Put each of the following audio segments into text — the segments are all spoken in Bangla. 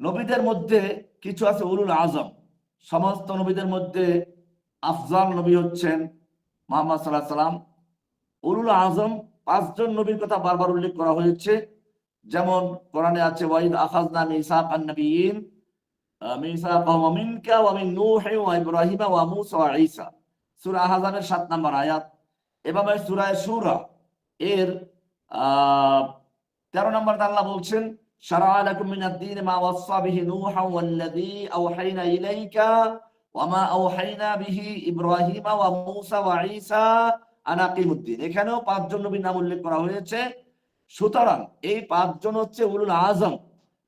নবীদের মধ্যে কিছু আছে উলুল আজম। সমস্ত নবীদের মধ্যে আফজাল নবী হচ্ছেন মোহাম্মদ সাল্লাহ সাল্লাম। উলুল আজম পাঁচজন নবীর কথা বারবার উল্লেখ করা হয়েছে। যেমন কোরআনে আছে ওয়াইদ আখাজনা মিসাক আন-নবিয়িন মিসাকাহুম মিনকা ওয়া মিন নূহ ওয়া ইব্রাহিম ওয়া মূসা ওয়া ঈসা। সূরা আহজাবের 7 নম্বর আয়াত। এভাবে সূরা শূরা এর আহ, 13 নম্বর আল্লাহ বলছেন মা ওয়াসসা বিহি নূহা ওয়াল্লাযী আওহাইনা ইলাইকা ওয়া মা আওহাইনা বিহি ইব্রাহিম ওয়া মূসা ওয়া ঈসা আন আকিমুদ্দিন এখানেও পাঁচজন নবীর নাম উল্লেখ করা হয়েছে। সুতরাং এই পাঁচজন হচ্ছে উলুল আজম।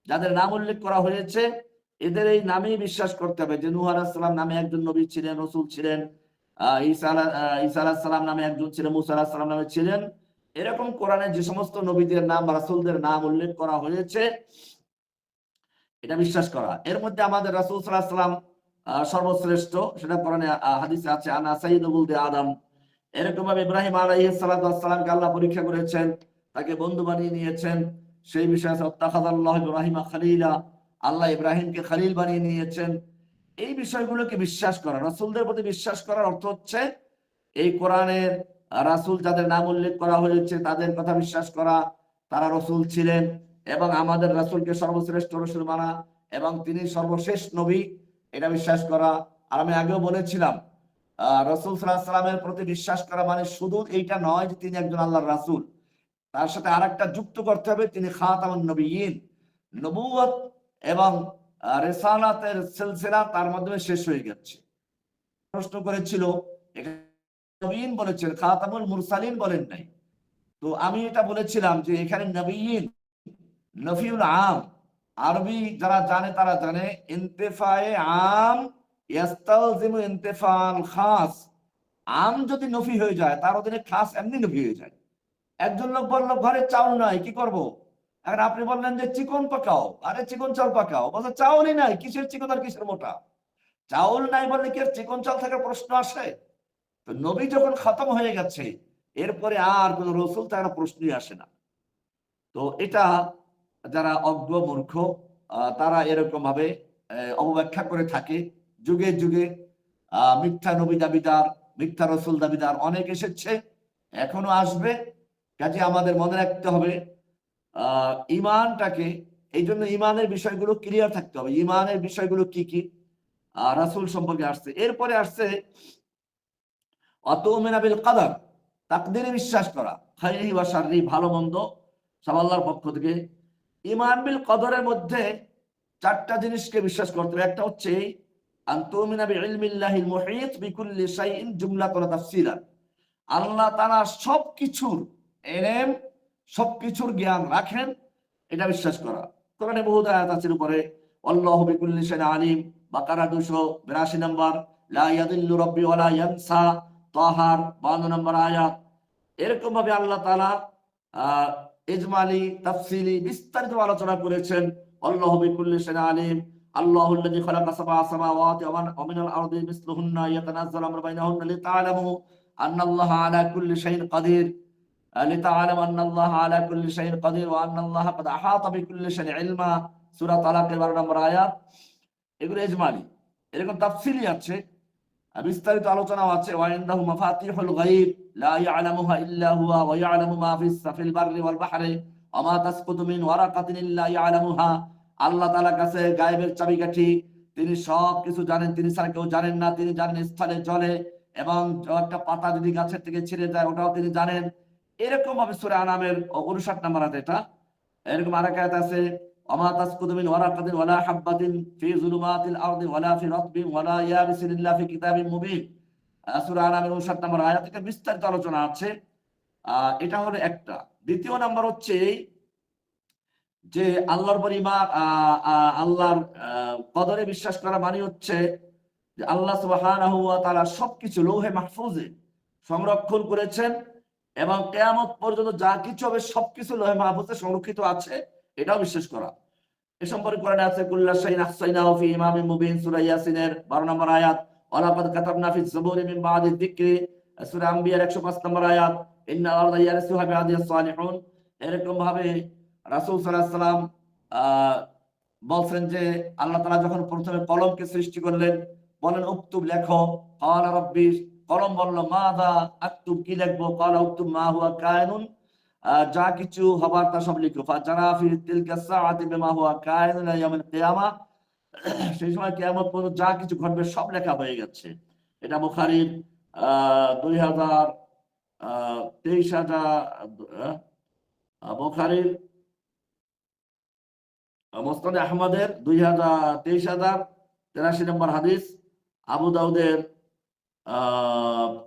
যাদের নাম উল্লেখ করা হয়েছে এদের এই নামেই বিশ্বাস করতে হবে যে নূহ আলাইহিস সালাম নামে একজন নবী ছিলেন রসুল ছিলেন আহ, ঈসা আলা- আহ, ঈসা আলাইহিস সালাম নামে একজন ছিলেন মুসা আলাইহিস সালাম নামে ছিলেন। এরকম কোরআনে যে সমস্ত নবীদের নাম রাসূলদের নাম উল্লেখ করা হয়েছে এটা বিশ্বাস করা। এর মধ্যে আমাদের রাসূল আহ, সর্বশ্রেষ্ঠ সেটা কোরআনে হাদিসে আছে আনা সাইয়্যিদুল দে আদম। এরকম ভাবে ইব্রাহিম আলাইহিস সালাতু ওয়াস সালামকে আল্লাহ পরীক্ষা করেছেন তাকে বন্ধু বানিয়ে নিয়েছেন। সেই বিষয়ে অত্তাখাযাল্লাহু ইব্রাহিমা খলিলা। আল্লাহ ইব্রাহিমকে খলিল বানিয়ে নিয়েছেন। এই বিষয়গুলোকে বিশ্বাস করা রাসূলদের প্রতি বিশ্বাস করার অর্থ হচ্ছে এই কোরআনের রাসূল যাদের নাম উল্লেখ করা হয়েছে, তাদের কথা বিশ্বাস করা, তারা রসুল ছিলেন এবং আমাদের রাসূলকে সর্বশ্রেষ্ঠ রসুল মানা এবং তিনি সর্বশেষ নবী, এটা বিশ্বাস করা। আর আমি আগেও বলেছিলাম রসুল সাল্লাহ সাল্লামের প্রতি বিশ্বাস করা মানে শুধু এইটা নয় যে তিনি একজন আল্লাহর রাসূল। তার সাথে আরেকটা যুক্ত করতে হবে, তিনি খাতামুন নবীন নবুয়ত এবং রেসালাতের সিলসিলা তার মাধ্যমে শেষ হয়ে গেছে। প্রশ্ন করেছিল নবীন বলেছেন, খাতামুল মুরসালিন বলেন নাই। তো আমি এটা বলেছিলাম যে এখানে নবীন, নফিউল আম, আরবি যারা জানে তারা জানে, ইন্তেফায়ে আম, ইয়াস্তালজিমু ইন্তেফাল খাস। আম যদি নফি হয়ে যায়, তার অধীনে খাস এমনি নফি হয়ে যায়। একজন লোক বলল, ঘরে চাউল নাই, কি করব? এখন আপনি বললেন যে, চিকন পাকাও। আরে, চিকন চাল পাকাও? বলছে, চাউলই নাই, কিসের চিকন আর কিসের মোটা? চাউল নাই বললে কি আর চিকন চাল থাকার প্রশ্ন আসে? তো নবী যখন খতম হয়ে গেছে, এরপরে আর কোন রসুল থাকার প্রশ্নই আসে না। তো এটা যারা অজ্ঞ, মূর্খ তারা এরকম ভাবে অবব্যাখ্যা করে থাকে। যুগে যুগে মিথ্যা নবী দাবিদার, মিথ্যা রসুল দাবিদার অনেক এসেছে, এখনও আসবে। কাজে আমাদের মনে রাখতে হবে আহ ইমানটাকে, এই জন্য ইমানের বিষয়গুলো ক্লিয়ার থাকতে হবে। ইমানের বিষয়গুলো কি কি? রাসূল সম্পর্কে আসছে। এরপরে আসছে অতমিনা বিল কাদার, তাকদিরে বিশ্বাস করা, খাইরি বা শাররি, ভালো মন্দ, সব আল্লাহর পক্ষ থেকে। ইমান বিল কদরের মধ্যে চারটা জিনিসকে বিশ্বাস করতে হবে। একটা হচ্ছে আল্লাহ তাআলা সবকিছুর এলেম, সবকিছুর জ্ঞান রাখেন, এটা বিশ্বাস করা। কোরআনে বহু আয়াত আছে উপরে আল্লাহু বিকুল্লি শাইইন আলিম, বাকারা 282 নম্বর, লা ইয়াদিল্লু রাব্বি ওয়ালা ইয়ানসা তাহার 52 নম্বর আয়াত এরকম ভাবে আল্লাহ তাআলা আহ, ইজমালি তাফসিলি বিস্তারিত আলোচনা করেছেন আল্লাহু বিকুল্লি শাইইন আলিম আল্লাহু আল্লাযী খালাকা সাবআ সামাওয়াতি ওয়া মান- ওয়া মিনাল আরদি মিসলুহুন্না ইয়াতানাজ্জালু আমরু বাইনাহুন্না লিতা'লামু আন্না আল্লাহা আলা কুল্লি শাইইন কাদির لتعلم أن الله على كل شيء قدير وأن الله قد أحاط بكل شيء علما সূরা তালাকের 12 নম্বর আয়াত এগুলো ইজমালি এরকম তাফসিলি আছে আর বিস্তারিত আলোচনাও আছে ওয়াইন্দাহু মাফাতিহুল গায়ব, লা ইয়ালামুহা ইল্লা হুয়া ওয়া ইয়ালামু মা ফিস সাফিল বাররি ওয়াল বাহরি, ওয়া মা তাসকুতু মিন ওয়ারাকাতিন ইল্লা ইয়ালামুহা আল্লাহ তাআলার কাছে গায়েবের চাবিকাঠি, তিনি সব কিছু জানেন, তিনি ছাড়া কেউ জানেন না, তিনি জানেন স্থলে জলে এবং একটা পাতা যদি গাছের থেকে ছিঁড়ে যায়, ওটাও তিনি জানেন। এরকম ভাবে সূরা আনামের 59 নম্বর আয়াত এটা, এরকম আরেক আছে তাসকুতু মিন ওয়ারাকাতিন ওয়ালা হাববাতিন ফি যুলুমাতিল আরদি ওয়ালা ফি রাতবিন ওয়ালা ইয়াবিসিন ইল্লা ফি কিতাবিন মুবিন আহ, সূরা আনামের 59 নম্বর আয়াত এটা বিস্তারিত আলোচনা আছে। এটা হলো একটা। দ্বিতীয় নাম্বার হচ্ছে যে আল্লাহর পর ইমান আল্লাহর কদরে বিশ্বাস করা মানে হচ্ছে যে আল্লাহ সুবহানাহু ওয়া সবকিছু লৌহে মাহফুজে সংরক্ষণ করেছেন এবং কেয়ামত পর্যন্ত যা কিছু হবে সবকিছু লোহে মাহফুজে সংরক্ষিত আছে। এটাও বিশ্বাস করা। এ সম্পর্কে কোরআনে আছে, কুল্লা শাইন আহসাইনাহু ফি ইমামিন মুবিন, সূরা ইয়াসিনের 12 নম্বর আয়াত। ওয়ালাকাদ কাতাবনা ফিস জবুরি মিন বাদি যিকরি, সূরা আম্বিয়ার 105 নম্বর আয়াত। ইন্না আরদা ইয়ারসুহা বিআদিয়াস সালিহুন। এরকম ভাবে রাসূল সাল্লাল্লাহু আলাইহি সাল্লাম বলছেন যে আল্লাহ তালা যখন প্রথমে কলমকে সৃষ্টি করলেন, বলেন, উক্তুব লেখো। কালা রব্বি, কলম বলল মা দা আক্তুব, কি লিখব? কালা উক্তুব মা হুয়া কায়নুন যা কিছু হবার তা সব লিখো। ইলা কিয়ামা। সেই সময় কিয়ামত পর্যন্ত যা কিছু ঘটবে সব লেখা হয়ে গেছে। এটা বুখারীর দুই হাজার তেইশ হাজার বুখারীর মোস্তাদ আহমদের দুই হাজার তেইশ হাজার তেরাশি নম্বর হাদিস। আবু দাউদের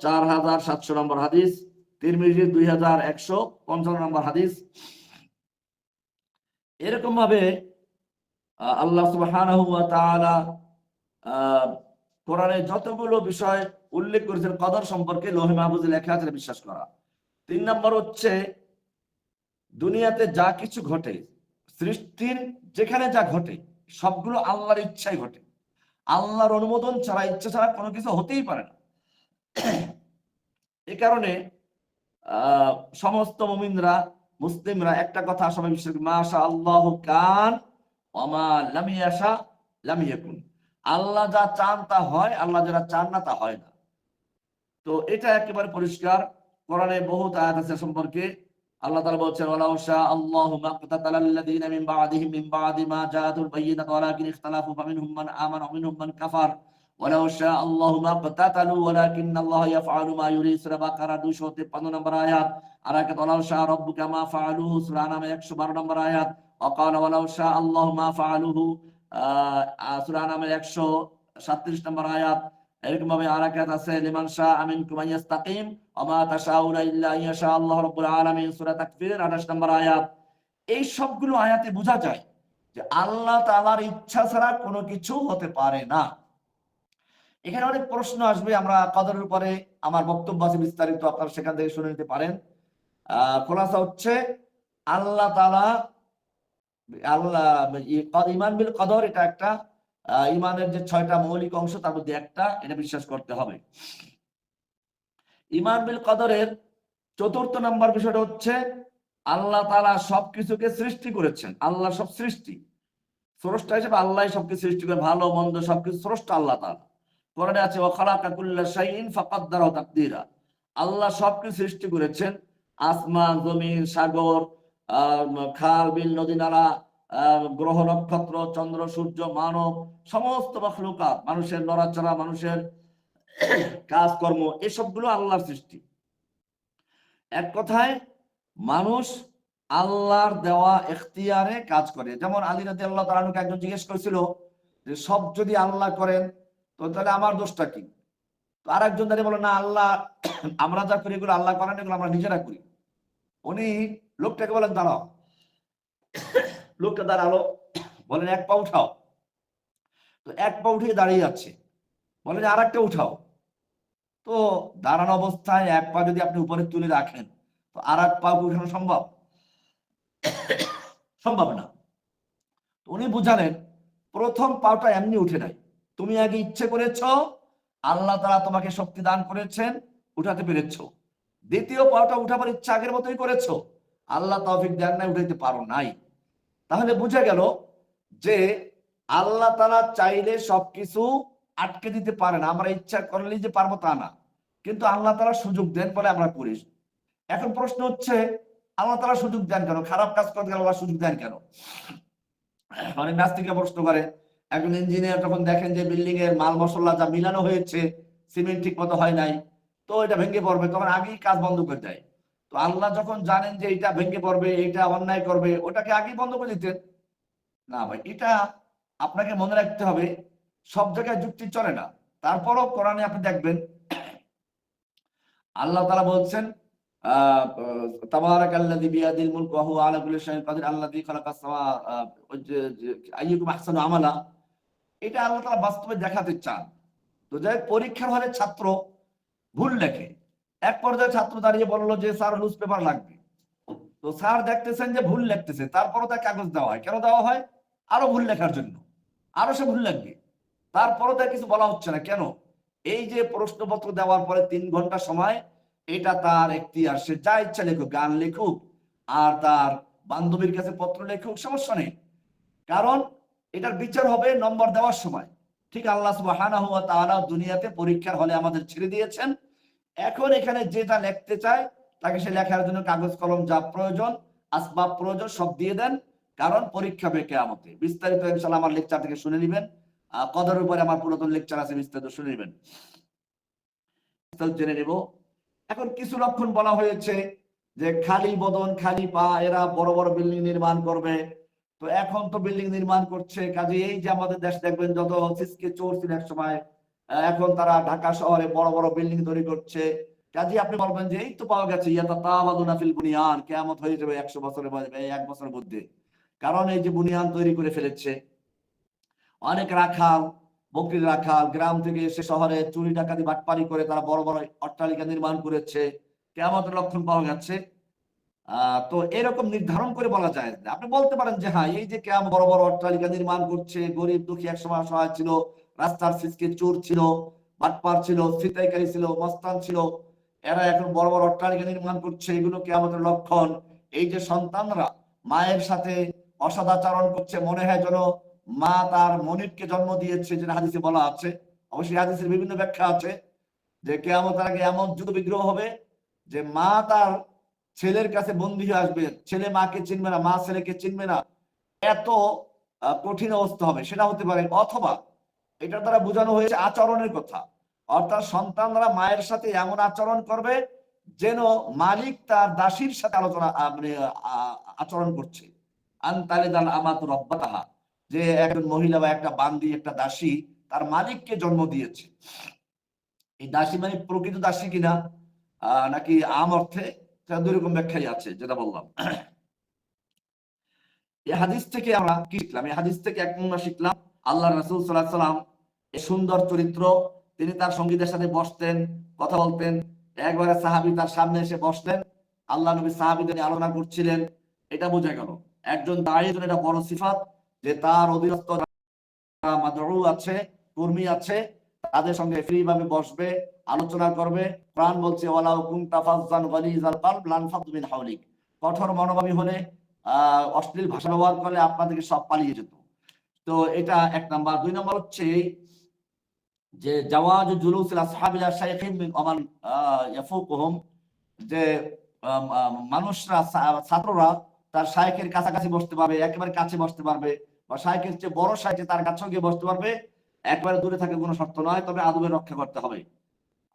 চার হাজার সাতশো নম্বর হাদিস। তিরমিজির দুই হাজার একশো পঞ্চান্ন নম্বর হাদিস। এরকম ভাবে আল্লাহ আহ, কোরআনে যতগুলো বিষয় উল্লেখ করেছেন কদর সম্পর্কে লোহে মাহফুজে লেখা আছে বিশ্বাস করা। তিন নম্বর হচ্ছে দুনিয়াতে যা কিছু ঘটে সৃষ্টির যেখানে যা ঘটে সবগুলো আল্লাহর ইচ্ছাই ঘটে। আল্লাহর অনুমোদন ছাড়া ইচ্ছা ছাড়া কোনো কিছু হতেই পারে না। এ কারণে সমস্ত মুমিনরা, মুসলিমরা, একটা কথা সবাই বিশ্বাস মাশা আল্লাহ কান অমা আল্লাহ যা চান তা হয়, আল্লাহ যারা চান না তা হয় না। তো এটা একেবারে পরিষ্কার। কোরআনে বহুত আয়াত আছে সম্পর্কে। আল্লাহ তাআলা বলছেন, ওয়ালাউ শা আল্লাহু alladhina min ba'dihim min ba'di ma ja'atul bayyinatu walakin ikhtalafu faminhum man amana wa minhum man kafar ولو شاء الله ما اقتتلوا ولكن الله يفعل ما يريد سورة বাকারা 253 নম্বর আয়াত আর একটা ولو شاء ربك ما فعلوه সূরা নাম 112 নম্বর আয়াত وقال ولو شاء الله ما فعلوه আহ সূরা নামের 137 নম্বর আয়াত এরকম ভাবে আর এক আয়াত আছে লিমান শাহ আমিনকুম আইয়াস্তাকিম ওমা তাশাউনা ইল্লা আইয়াশা আল্লাহ রাব্বুল আলামিন সূরা তাকফির 28 নম্বর আয়াত এই সবগুলো আয়াতে বোঝা যায় যে আল্লাহ তাআলার ইচ্ছা ছাড়া কোনো কিছু হতে পারে না এখানে অনেক প্রশ্ন আসবে, আমরা কদরের উপরে আমার বক্তব্য আছে বিস্তারিত আপনারা সেখান থেকে শুনে নিতে পারেন। খোলাসা হচ্ছে, আল্লাহ তালা আল্লাহ ইমান বিল কদর, এটা একটা ইমানের যে ছয়টা মৌলিক অংশ, তার মধ্যে একটা, এটা বিশ্বাস করতে হবে। ইমান বিল কদরের চতুর্থ নম্বর বিষয়টা হচ্ছে, আল্লাহ তাআলা সবকিছুকে সৃষ্টি করেছেন, আল্লাহ সব সৃষ্টি। স্রষ্টা হিসেবে আল্লাহ সবকিছু সৃষ্টি করে ভালো, মন্দ সবকিছু স্রষ্টা আল্লাহ তাআলা। কোরআনে আছে শাইইন ফাকাদ্দারাহু তাকদীরা। আল্লাহ সবকিছু সৃষ্টি করেছেন। আসমান, জমিন, সাগর খাল, বিল, নদী, নালা গ্রহ, নক্ষত্র, চন্দ্র, সূর্য, মানব, সমস্ত মখলুকাত, মানুষের নড়াচড়া, মানুষের কাজকর্ম, এসবগুলো আল্লাহর সৃষ্টি। এক কথায়, মানুষ আল্লাহর দেওয়া এখতিয়ারে কাজ করে। যেমন আলী রাজি আল্লাহ তালানুকে একজন জিজ্ঞেস করেছিল যে, সব যদি আল্লাহ করেন তো তাহলে আমার দোষটা কি? তো আর একজন দাঁড়িয়ে বলো, না, আল্লাহ, আমরা যা করি এগুলো আল্লাহ করেন, এগুলো আমরা নিজেরা করি। উনি লোকটাকে বলেন, দাঁড়াও। লোকটা দাঁড়াল, বলেন, এক পা উঠাও তো এক পা উঠিয়ে দাঁড়িয়ে যাচ্ছে। বলেন আর একটা উঠাও। তো দাঁড়ানো অবস্থায় এক পা যদি আপনি উপরে তুলে রাখেন, তো আর এক পা উঠানো সম্ভব? সম্ভব না। উনি বুঝালেন, প্রথম পাটা এমনি উঠে নাই। তুমি আগে ইচ্ছে করেছ, আল্লাহ তারা তোমাকে শক্তি দান করেছেন, উঠাতে পেরেছ। দ্বিতীয় পাটা উঠাবার ইচ্ছা আগের মতোই করেছ। আল্লাহ তৌফিক দেন নাই, উঠাইতে পারো নাই। তাহলে বুঝা গেল যে আল্লাহ তারা চাইলে সবকিছু আটকে দিতে পারে না। আমরা ইচ্ছা করলেই যে পারব তা না। কিন্তু আল্লাহ তারা সুযোগ দেন বলে আমরা করি। এখন প্রশ্ন হচ্ছে, আল্লাহ তারা সুযোগ দেন কেন? খারাপ কাজ করতে গেলে আল্লাহ সুযোগ দেন কেন? অনেক নাস্তিকে প্রশ্ন করে একজন ইঞ্জিনিয়ার যখন দেখেন যে বিল্ডিং এর মাল মশলা যা মিলানো হয়েছে সিমেন্ট ঠিক মতো হয় নাই, তো এটা ভেঙে পড়বে, তখন আগেই কাজ বন্ধ করে দেয়। তো আল্লাহ যখন জানেন যে এটা ভেঙে পড়বে, এটা অন্যায় করবে, ওটাকে আগেই বন্ধ করে দিতেন। না ভাই, এটা আপনাকে মনে রাখতে হবে, সব জায়গায় যুক্তি চলে না। তারপরও কোরআনে আপনি দেখবেন, আল্লাহ তারা বলছেন তাবারাক আমালা এটা আল্লাহ তাআলা বাস্তবে দেখাতে চান। তো যাই পরীক্ষার হলে ছাত্র ভুল লেখে। এক পর্যায়ে ছাত্র দাঁড়িয়ে বলল যে, স্যার লুজ পেপার লাগবে। তো স্যার দেখতেছেন যে ভুল লিখতেছে, তারপরও তার কাগজ দেওয়া হয়। কেন দেওয়া হয়? আরও ভুল লেখার জন্য। আরও সে ভুল লাগবে তারপরও তার কিছু বলা হচ্ছে না। কেন? এই যে প্রশ্নপত্র দেওয়ার পরে তিন ঘণ্টা সময়, এটা তার একটি আর সে যা ইচ্ছা লেখুক, গান লেখুক, আর তার বান্ধবীর কাছে পত্র লেখুক, সমস্যা নেই। কারণ এটার বিচার হবে নম্বর দেওয়ার সময়। ঠিক আল্লাহ তাআলা দুনিয়াতে পরীক্ষার হলে আমাদের ছেড়ে দিয়েছেন। এখন এখানে যেটা লিখতে চায় তাকে সে লেখার জন্য কাগজ কলম যা প্রয়োজন আসবাব প্রয়োজন সব দিয়ে দেন। কারণ পরীক্ষা হবে কেয়ামতে। বিস্তারিত ইনশাআল্লাহ আমার লেকচার থেকে শুনে নেবেন। আহ, কদরের উপরে আমার পুরাতন লেকচার আছে বিস্তারিত শুনে নেবেন। জেনে নেব। এখন কিছু লক্ষণ বলা হয়েছে যে খালি বদন খালি পা এরা বড় বড় বিল্ডিং নির্মাণ করবে। তো এখন তো বিল্ডিং নির্মাণ করছে, কাজে এই যে আমাদের দেশ দেখবেন যত সিসকে চোর এক সময় এখন তারা ঢাকা শহরে বড় বড় বিল্ডিং তৈরি করছে। কাজে আপনি বলবেন যে এই তো পাওয়া গেছে ইয়াতা তাবাদুনা ফিল বুনিয়ান, কেয়ামত হয়ে যাবে একশো বছরের এক বছরের মধ্যে। কারণ এই যে বুনিয়ান তৈরি করে ফেলেছে, অনেক রাখাল, বকরির রাখাল, গ্রাম থেকে এসে শহরে চুরি ডাকাতি, বাটপারি করে তারা বড় বড় অট্টালিকা নির্মাণ করেছে। কেমতের লক্ষণ পাওয়া আহ তো এরকম নির্ধারণ করে বলা যায়। না আপনি বলতে পারেন যে হ্যাঁ এই যে কেমন বড় বড় অট্টালিকা নির্মাণ করছে, গরিব দুঃখী একসময় সহায় ছিল, রাস্তার সিসকে চোর ছিল, বাটপার ছিল, ছিনতাইকারী ছিল, মস্তান ছিল, এরা এখন বড় বড় অট্টালিকা নির্মাণ করছে, এগুলো কেমতের লক্ষণ? এই যে সন্তানরা মায়ের সাথে অসদাচরণ করছে, মনে হয় যেন মা তার মনিরকে জন্ম দিয়েছে, যেটা হাদিসে বলা আছে। অবশ্যই হাদিসের বিভিন্ন ব্যাখ্যা আছে যে, কেয়ামতের আগে এমন যুদ্ধ বিগ্রহ হবে যে, মা তার ছেলের কাছে বন্দী হয়ে আসবে, ছেলে মাকে চিনবে না, মা ছেলেকে চিনবে না, এত কঠিন অবস্থা হবে, সেটা হতে পারে, অথবা এটা দ্বারা বোঝানো হয়েছে আচরণের কথা। অর্থাৎ সন্তানরা মায়ের সাথে এমন আচরণ করবে যেন মালিক তার দাসীর সাথে আলোচনা মানে আচরণ করছে। আনতালিদাল আমাত রব্বাতাহা, যে একজন মহিলা বা একটা বান্দি, একটা দাসী তার মালিককে জন্ম দিয়েছে। এই দাসী মানে প্রকৃত দাসী কিনা? নাকি আম অর্থে? দুই রকম ব্যাখ্যাই আছে, যেটা বললাম। এই হাদিস থেকে আমরা কি শিখলাম? এই হাদিস থেকে এক নম্বর শিখলাম আল্লাহ রাসূল আলাইহি সাল্লাম সুন্দর চরিত্র, তিনি তার সঙ্গীদের সাথে বসতেন, কথা বলতেন, একবারে সাহাবী তার সামনে এসে বসতেন আল্লাহ নবী সাহাবীদের আলোচনা করছিলেন, এটা বোঝা গেল। একজন দাঁড়িয়ে এটা বড় সিফাত, যে তার অধীনস্থ আছে, কর্মী আছে তাদের সঙ্গে ফ্রি ভাবে বসবে, আলোচনা করবে। প্রাণ বলছে, ওয়ালাউ কুনতা ফাজ্জান গালিজাল কলব লানফাদু মিন হাওলিক। কঠোর মনোভাবী হলে অশ্লীল ভাষা ব্যবহার করলে আপনাদেরকে সব পালিয়ে যেত। তো এটা এক নাম্বার। দুই নাম্বার হচ্ছে যে, জাওয়াজ জুলুস আসহাবিল শাইখিন ইয়াফুকুহুম। যে মানুষরা ছাত্ররা তার শাইখের কাছাকাছি বসতে পারবে, একেবারে কাছে বসতে পারবে। বা শাইখের চেয়ে বড় শাইখে তার কাছেও গিয়ে বসতে পারবে। একবারে দূরে থাকে কোনো শর্ত নয়, তবে আদবের রক্ষা করতে হবে।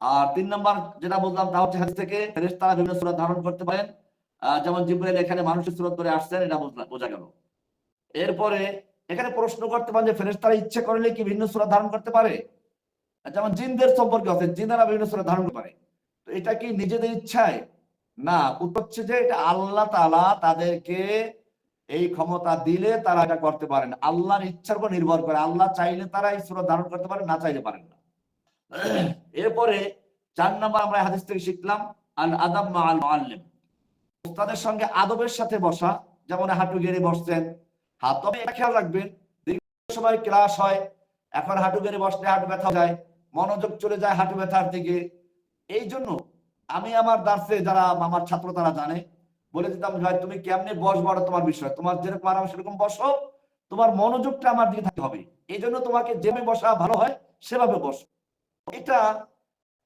আর তিন নম্বর যেটা বললাম তা হচ্ছে হাদিস থেকে, ফেরেশতারা বিভিন্ন সূরা ধারণ করতে পারেন। যেমন জিব্রাইল এখানে মানুষের সুরত করে আসছেন, এটা বোঝা গেল। এরপরে এখানে প্রশ্ন করতে পারেন যে ফেরেশতারা ইচ্ছে করলে কি ভিন্ন সূরা ধারণ করতে পারে? যেমন জিনদের সম্পর্কে আছে, জিনেরা বিভিন্ন সূরা ধারণ করতে পারে। তো এটা কি নিজেদের ইচ্ছায়? না, উত্তর হচ্ছে যে এটা আল্লাহ তালা তাদেরকে এই ক্ষমতা দিলে তারা এটা করতে পারেন। আল্লাহর ইচ্ছার উপর নির্ভর করে। আল্লাহ চাইলে তারা এই সূরা ধারণ করতে পারেন না চাইলে পারেন না। এরপরে চার নম্বর আমরা হাদিস থেকে শিখলাম, আল আদাম আল মুআল্লিম। উস্তাদের সঙ্গে আদবের সাথে বসা, যেমন হাঁটু গেড়ে বসছেন। হাত তবে খেয়াল রাখবেন, দীর্ঘ সময় ক্লাস হয়, এখন হাঁটু গেড়ে বসলে হাঁটু ব্যথা যায়, মনোযোগ চলে যায় হাঁটু ব্যথার দিকে। এই জন্য আমি আমার দার্সে যারা, আমার ছাত্র তারা জানে বলে দিতাম, ভাই, তুমি কেমনে বস বড় তোমার বিষয়। তোমার যেরকম আরাম সেরকম বসো। তোমার মনোযোগটা আমার দিকে থাকতে হবে। এই জন্য তোমাকে যেভাবে বসা ভালো হয়, সেভাবে বসো। এটা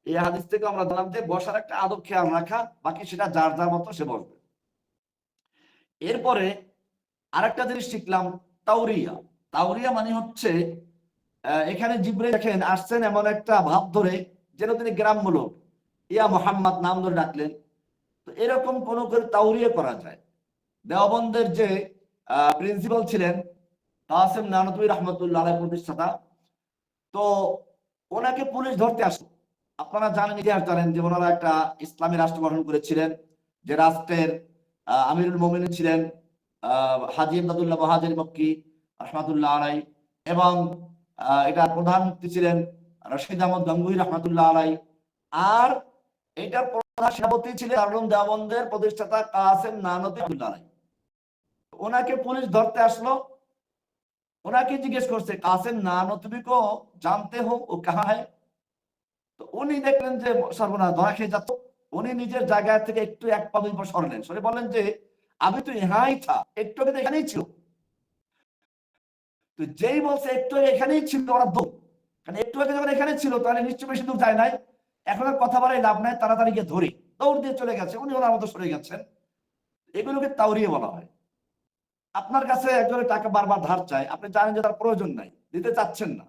এই হাদিস থেকে আমরা জানলাম যে বসার একটা আদব খেয়াল রাখা, বাকি সেটা যার যার মতো সে বসবে। এরপরে আরেকটা জিনিস শিখলাম, তাওরিয়া। তাওরিয়া মানে হচ্ছে এখানে জিব্রে দেখেন, আসছেন এমন একটা ভাব ধরে, যেন তিনি গ্রাম্য লোক। ইয়া মোহাম্মদ নাম ধরে ডাকলেন। এরকম কোন করে তাওরিয়া করা যায়। দেওবন্দের যে প্রিন্সিপাল ছিলেন, কাসেম নানতুই রহমতুল্লাহ প্রতিষ্ঠাতা, তো ওনাকে পুলিশ ধরতে আসলো আপনারা জানেন, ইতিহাস জানেন যে ওনারা একটা ইসলামী রাষ্ট্র গঠন করেছিলেন, যে রাষ্ট্রের আমিরুল মোমিন ছিলেন হাজি ইমদাদুল্লাহ মহাজির মক্কি রহমাতুল্লাহ আলাই, এবং এটার প্রধানমন্ত্রী ছিলেন রশিদ আহমদ গঙ্গুই রহমাতুল্লাহ আলাই, আর এটার প্রধান সেনাপতি ছিলেন আলম দেওবন্দের প্রতিষ্ঠাতা কাসেম নানতি আব্দুল্লাহ ওনাকে পুলিশ ধরতে আসলো। ওনাকে জিজ্ঞেস করছে, কাসেম নানতবি কো জানতে হো ও কাহা হয় তো উনি দেখলেন যে সর্বনাশ ধরা খেয়ে যাচ্ছে। উনি নিজের জায়গা থেকে একটু এক পা দুই পা সরলেন। সরে বললেন যে, আমি তো ইহাই থা, একটু আগে এখানেই ছিল। তো যেই বলছে, একটু এখানেই ছিল, ওরা দৌড় কারণ একটু আগে যখন এখানে ছিল, তাহলে নিশ্চয় বেশি দূর যায় নাই। এখন আর কথা বলাই লাভ নাই, তাড়াতাড়ি গিয়ে ধরে। দৌড় দিয়ে চলে গেছে, উনি ওনার মতো সরে গেছেন। এগুলোকে তাওরিয়ে বলা হয়। আপনার কাছে একজনের টাকা বারবার ধার চায় আপনি জানেন যে তার প্রয়োজন নাই, দিতে চাচ্ছেন না।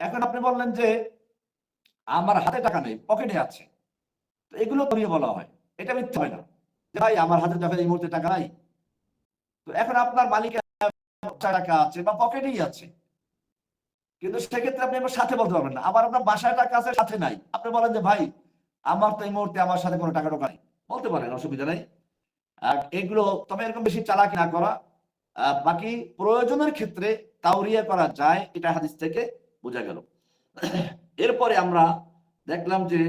এখন আপনি বললেন যে আমার হাতে টাকা নেই, পকেটে আছে। তো এগুলো তাওরিয়ে বলা হয়। এটা মিথ্যা হয় না। যে ভাই, আমার হাতে যখন এই মুহূর্তে টাকা নাই। তো এখন আপনার মালিকের টাকা আছে বা পকেটেই আছে। কিন্তু সেক্ষেত্রে আপনি আমার সাথে বলতে পারবেন না। আবার আপনার বাসায় টাকা আছে, সাথে নাই। আপনি বলেন যে, ভাই, আমার তো এই মুহূর্তে আমার সাথে কোনো টাকা টাকা নেই। বলতে পারেন, অসুবিধা নেই। এগুলো, তবে এরকম বেশি চালাকি না করা। বাকি প্রয়োজনের ক্ষেত্রে তাওরিয়া করা যায়, এটা হাদিস থেকে বোঝা গেল। এরপরে আমরা দেখলাম যে,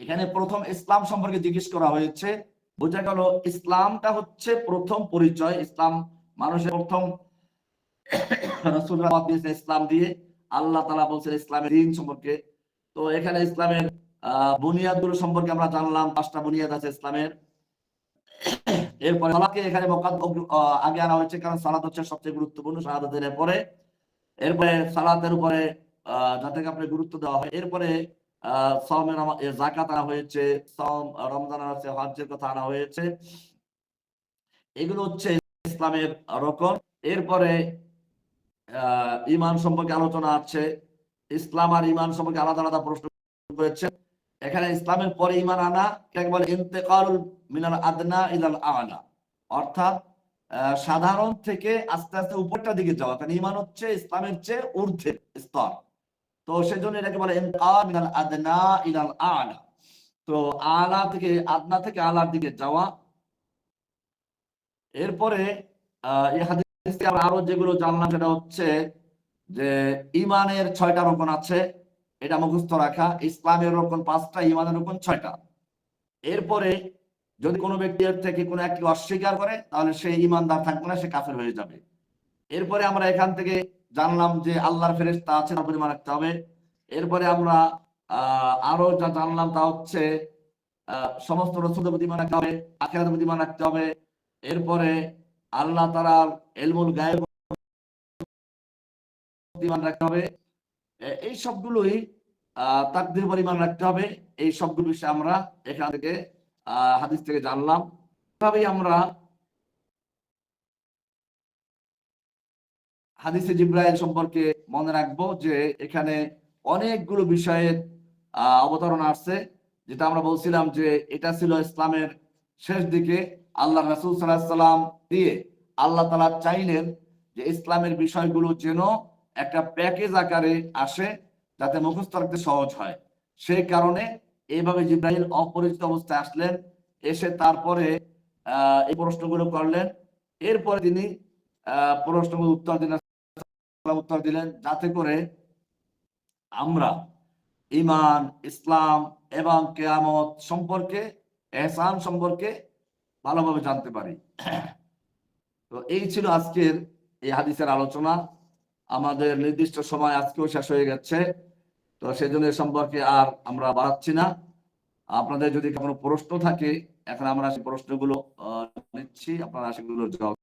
এখানে প্রথম ইসলাম সম্পর্কে জিজ্ঞেস করা হয়েছে। বোঝা গেল, ইসলামটা হচ্ছে প্রথম পরিচয়। ইসলাম মানুষের প্রথম রাসূলুল্লাহ দিয়েছে ইসলাম দিয়ে। আল্লাহ তালা বলছেন ইসলামের দিন সম্পর্কে। তো এখানে ইসলামের বুনিয়াদগুলো সম্পর্কে আমরা জানলাম। পাঁচটা বুনিয়াদ আছে ইসলামের। এরপরে এখানে আগে আনা হয়েছে কারণ সালাদ হচ্ছে সবচেয়ে গুরুত্বপূর্ণ পরে। এরপরে উপরে যাতে আপনি গুরুত্ব দেওয়া হয়। এরপরে সমের জাকাত আনা হয়েছে। সম রমজান আনা কথা আনা হয়েছে। এগুলো হচ্ছে ইসলামের রকম। এরপরে ইমান সম্পর্কে আলোচনা আছে, ইসলাম আর ইমান সম্পর্কে আলাদা আলাদা প্রশ্ন করেছে। এখানে ইসলামের পরে ইমান আনা কাকে বলে? ইন্তেকারুল মিনাল আদনা ইলাল আলা। অর্থাৎ সাধারণ থেকে আস্তে আস্তে উপরটা দিকে যাওয়া। কারণ ইমান হচ্ছে ইসলামের চেয়ে ঊর্ধ্বের স্তর। তো সেজন্য এটাকে বলে মিনাল আদনা ইলাল আলা। তো আলা থেকে, আদনা থেকে আলার দিকে যাওয়া। এরপরে, আহ আরও যেগুলো জানলাম, সেটা হচ্ছে যে ইমানের ছয়টা রকম আছে, এটা মুখস্থ রাখা। ইসলামের রকম পাঁচটা ইমানের রকম ছয়টা। এরপরে যদি কোনো ব্যক্তি এর থেকে কোনো একটি অস্বীকার করে, তাহলে সে ইমানদার থাকবে না, সে কাফের হয়ে যাবে। এরপরে আমরা এখান থেকে জানলাম যে আল্লাহর ফেরেশতা আছে, তার পরিমাণ রাখতে হবে। এরপরে আমরা আরও যা জানলাম তা হচ্ছে সমস্ত রসুলের প্রতি ইমান রাখতে হবে, আখেরাতের প্রতি ইমান রাখতে হবে। এরপরে আল্লাহ তাআলার এলমুল গায়েব রাখতে হবে। এই সবগুলোই তাকদির পরিমাণ রাখতে হবে। এই সবগুলো বিষয়ে আমরা এখান থেকে হাদিস থেকে জানলাম। এভাবেই আমরা হাদিসে জিব্রাইল সম্পর্কে মনে রাখব যে, এখানে অনেকগুলো বিষয়ের অবতরণ আসছে। যেটা আমরা বলছিলাম যে, এটা ছিল ইসলামের শেষ দিকে। আল্লাহ রাসূল সাল্লাম দিয়ে আল্লাহ তালা চাইলেন যে ইসলামের বিষয়গুলো যেন একটা প্যাকেজ আকারে আসে যাতে মুখস্থ রাখতে সহজ হয়। সেই কারণে এইভাবে জিব্রাহিল অপরিচিত অবস্থায় আসলেন, এসে তারপরে এই প্রশ্নগুলো করলেন। এরপরে তিনি প্রশ্নগুলো উত্তর দিলেন উত্তর দিলেন, যাতে করে আমরা ইমান ইসলাম এবং কেয়ামত সম্পর্কে, এহসান সম্পর্কে ভালোভাবে জানতে পারি। তো এই ছিল আজকের এই হাদিসের আলোচনা। আমাদের নির্দিষ্ট সময় আজকেও শেষ হয়ে গেছে। তো সেজন্য সম্পর্কে আর আমরা বাড়াচ্ছি না। আপনাদের যদি কোনো প্রশ্ন থাকে, এখন আমরা সেই প্রশ্নগুলো নিচ্ছি। আপনারা সেগুলোর জবাব